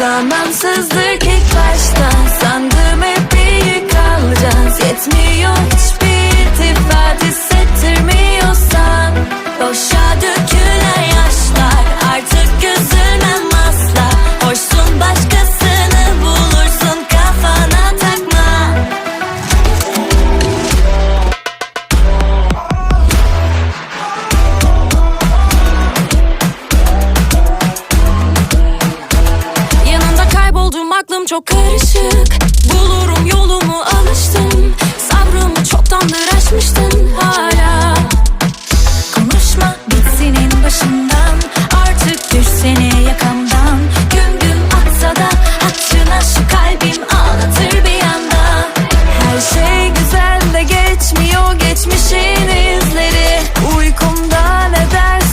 imkansızdır ki başta. Sandım hep iyi kalacağız. Yetmiyor hiçbir iltifat hissettirmiyorsan. Boşa dökülen Aklım çok karışık. Bulurum yolumu alıştım. Sabrımı çoktandır aşmıştın hala. Konuşma git senin başından. Artık düşsene yakamdan. Güm güm atsa da Hattına şu kalbim ağlatır bir anda. Her şey güzel de geçmiyor geçmişim.